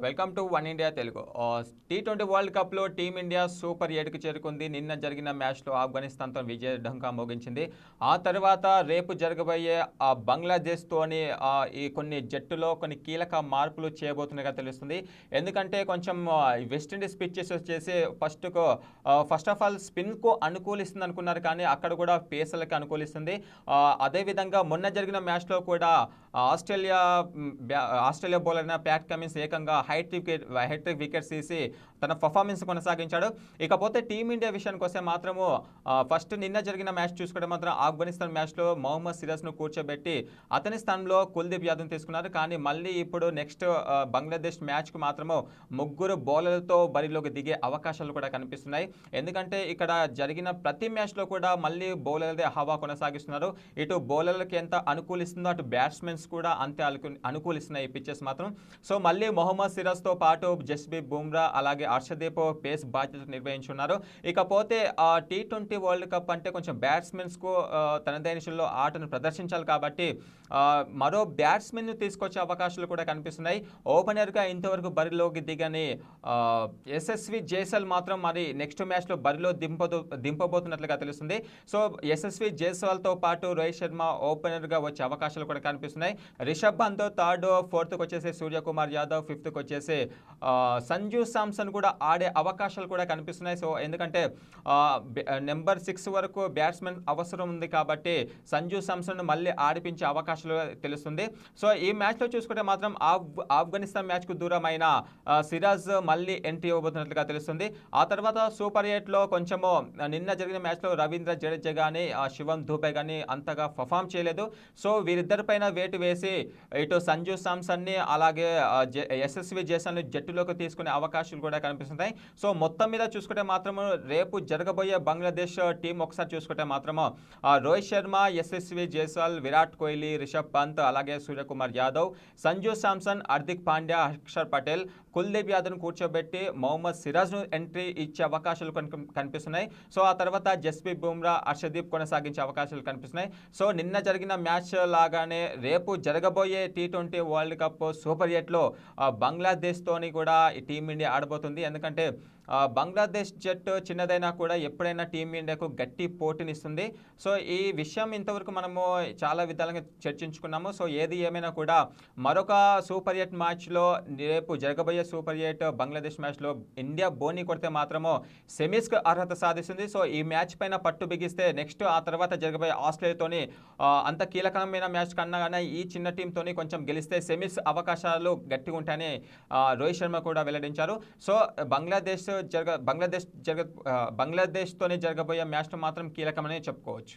Welcome to one India Telugu. T twenty world కప్లో team India super ఎయిట్కి చేరుకుంది. నిన్న జరిగిన మ్యాచ్లో ఆఫ్ఘనిస్తాన్తో విజయ ఢంకా మోగించింది. ఆ తర్వాత రేపు జరగబోయే ఆ బంగ్లాదేశ్తోని ఈ కొన్ని జట్టులో కొన్ని కీలక మార్పులు చేయబోతున్నగా తెలుస్తుంది. ఎందుకంటే కొంచెం వెస్టిండీస్ పిచ్చెస్ వచ్చేసి ఫస్ట్కు ఫస్ట్ ఆఫ్ ఆల్ స్పిన్కు అనుకూలిస్తుంది అనుకున్నారు కానీ అక్కడ కూడా పేసర్లకి అనుకూలిస్తుంది. అదేవిధంగా మొన్న జరిగిన మ్యాచ్లో కూడా ఆస్ట్రేలియా బ్యా- ఆస్ట్రేలియా బౌలర్ అయిన ప్యాట్ కమిన్స్ ఏకంగా hat wicket hat trick wickets తీసి తన పర్ఫార్మెన్స్ కొనసాగించాడు. ఇకపోతే టీమిండియా విషయానికి వస్తే మాత్రము ఫస్ట్ నిన్న జరిగిన మ్యాచ్ చూసుకుంటే మాత్రం ఆఫ్ఘనిస్తాన్ మ్యాచ్లో మొహమ్మద్ సిరాజ్ను కూర్చోబెట్టి అతని స్థానంలో కుల్దీప్ యాదవ్ తీసుకున్నారు. కానీ మళ్ళీ ఇప్పుడు నెక్స్ట్ బంగ్లాదేశ్ మ్యాచ్కు మాత్రము ముగ్గురు బౌలర్లతో బరిలోకి దిగే అవకాశాలు కూడా కనిపిస్తున్నాయి. ఎందుకంటే ఇక్కడ జరిగిన ప్రతి మ్యాచ్లో కూడా మళ్ళీ బౌలర్లదే హవా కొనసాగిస్తున్నారు. ఇటు బౌలర్లకి ఎంత అనుకూలిస్తుందో అటు బ్యాట్స్మెన్స్ కూడా అంతే అనుకూలిస్తున్నాయి ఈ పిచ్చెస్ మాత్రం. సో మళ్ళీ మొహమ్మద్ సిరస్తో పాటు జస్బీర్ బుమ్రా అలాగే హర్షదీప్ పేస్ బాధ్యత నిర్వహించున్నారు. ఇకపోతే ఆ టీ ట్వంటీ వరల్డ్ కప్ అంటే కొంచెం బ్యాట్స్మెన్స్కు తనదైన శైలిలో ఆటను ప్రదర్శించాలి కాబట్టి మరో బ్యాట్స్మెన్ను తీసుకొచ్చే అవకాశాలు కూడా కనిపిస్తున్నాయి. ఓపెనర్గా ఇంతవరకు బరిలోకి దిగని ఎస్ఎస్వి యశస్వి జైసల్ మాత్రం మరి నెక్స్ట్ మ్యాచ్లో బరిలో దింపదు దింపబోతున్నట్లుగా తెలుస్తుంది. సో యశస్వి జైస్వాల్తో పాటు రోహిత్ శర్మ ఓపెనర్గా వచ్చే అవకాశాలు కూడా కనిపిస్తున్నాయి. రిషబ్ పంత్ థర్డ్ ఫోర్త్కి వచ్చేసి సూర్యకుమార్ యాదవ్ ఫిఫ్త్కి వచ్చేసి చేసే సంజు సామ్సన్ కూడా ఆడే అవకాశాలు కూడా కనిపిస్తున్నాయి. సో ఎందుకంటే నెంబర్ సిక్స్ వరకు బ్యాట్స్మెన్ అవసరం ఉంది కాబట్టి సంజు సామ్సన్ మళ్ళీ ఆడిపించే అవకాశాలు తెలుస్తుంది. సో ఈ మ్యాచ్లో చూసుకుంటే మాత్రం ఆఫ్ ఆఫ్ఘనిస్తాన్ మ్యాచ్కు దూరమైన సిరాజ్ మళ్ళీ ఎంట్రీ ఇవ్వబోతున్నట్లుగా తెలుస్తుంది. ఆ తర్వాత సూపర్ ఎయిట్లో కొంచెము నిన్న జరిగిన మ్యాచ్లో రవీంద్ర జడేజా కానీ శివం ధూపే కానీ అంతగా పర్ఫామ్ చేయలేదు. సో వీరిద్దరిపైన వేటు వేసి ఇటు సంజు సామ్సన్ని అలాగే ఎస్ఎస్వి జె- జట్టులోకి తీసుకునే అవకాశాలు కూడా కనిపిస్తున్నాయి. సో మొత్తం మీద చూసుకుంటే మాత్రము రేపు జరగబోయే బంగ్లాదేశ్ టీం ఒకసారి చూసుకుంటే మాత్రము రోహిత్ శర్మ యశస్వి జైస్వాల్ విరాట్ కోహ్లీ రిషబ్ పంత్ అలాగే సూర్యకుమార్ యాదవ్ సంజు సామ్సన్ హార్దిక్ పాండ్యా హర్షర్ పటేల్ కుల్దీప్ యాదవ్ను కూర్చోబెట్టి మొహమ్మద్ సిరాజ్ను ఎంట్రీ ఇచ్చే అవకాశాలు కనిపిస్తున్నాయి. సో ఆ తర్వాత జస్ప్రీత్ బుమ్రా హర్షదీప్ కొనసాగించే అవకాశాలు కనిపిస్తున్నాయి. సో నిన్న జరిగిన మ్యాచ్ లాగానే రేపు జరగబోయే T twenty world cup super ఎయిట్లో బంగ్లాదేశ్తోని కూడా ఈ టీమిండియా ఆడబోతుంది. ఎందుకంటే బంగ్లాదేశ్ జట్టు చిన్నదైనా కూడా ఎప్పుడైనా టీమిండియాకు గట్టి పోటీనిస్తుంది. సో ఈ విషయం ఇంతవరకు మనము చాలా విధాలుగా చర్చించుకున్నాము. సో ఏది ఏమైనా కూడా మరొక సూపర్ ఎయిట్ మ్యాచ్లో రేపు జరగబోయే సూపర్ ఎయిట్ బంగ్లాదేశ్ మ్యాచ్లో ఇండియా బోని కొడితే మాత్రము సెమీస్కు అర్హత సాధిస్తుంది. సో ఈ మ్యాచ్ పైన పట్టు బిగిస్తే నెక్స్ట్ ఆ తర్వాత జరగబోయే ఆస్ట్రేలియాతోని అంత కీలకమైన మ్యాచ్ కన్నా కానీ ఈ చిన్న టీంతోని కొంచెం గెలిస్తే సెమీస్ అవకాశాలు గట్టిగా ఉంటాయని రోహిత్ శర్మ కూడా వెల్లడించారు. సో బంగ్లాదేశ్ జరగ బంగ్లాదేశ్ జరగ బంగ్లాదేశ్తోనే జరగబోయే మ్యాచ్లో మాత్రం కీలకమని చెప్పుకోవచ్చు.